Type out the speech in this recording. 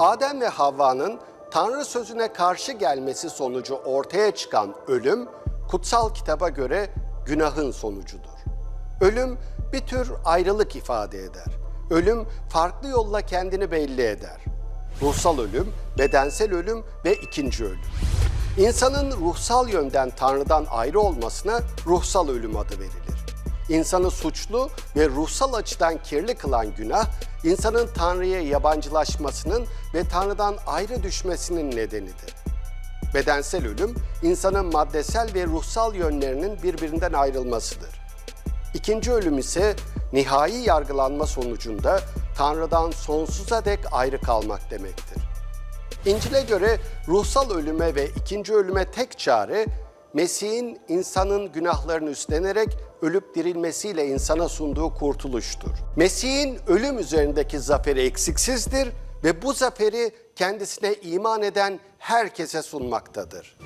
Adem ve Havva'nın Tanrı sözüne karşı gelmesi sonucu ortaya çıkan ölüm, kutsal kitaba göre günahın sonucudur. Ölüm bir tür ayrılık ifade eder. Ölüm farklı yolla kendini belli eder. Ruhsal ölüm, bedensel ölüm ve ikinci ölüm. İnsanın ruhsal yönden Tanrı'dan ayrı olmasına ruhsal ölüm adı verilir. İnsanı suçlu ve ruhsal açıdan kirli kılan günah, insanın Tanrı'ya yabancılaşmasının ve Tanrı'dan ayrı düşmesinin nedenidir. Bedensel ölüm, insanın maddesel ve ruhsal yönlerinin birbirinden ayrılmasıdır. İkinci ölüm ise nihai yargılanma sonucunda Tanrı'dan sonsuza dek ayrı kalmak demektir. İncil'e göre ruhsal ölüme ve ikinci ölüme tek çare Mesih'in insanın günahlarını üstlenerek ölüp dirilmesiyle insana sunduğu kurtuluştur. Mesih'in ölüm üzerindeki zaferi eksiksizdir ve bu zaferi kendisine iman eden herkese sunmaktadır.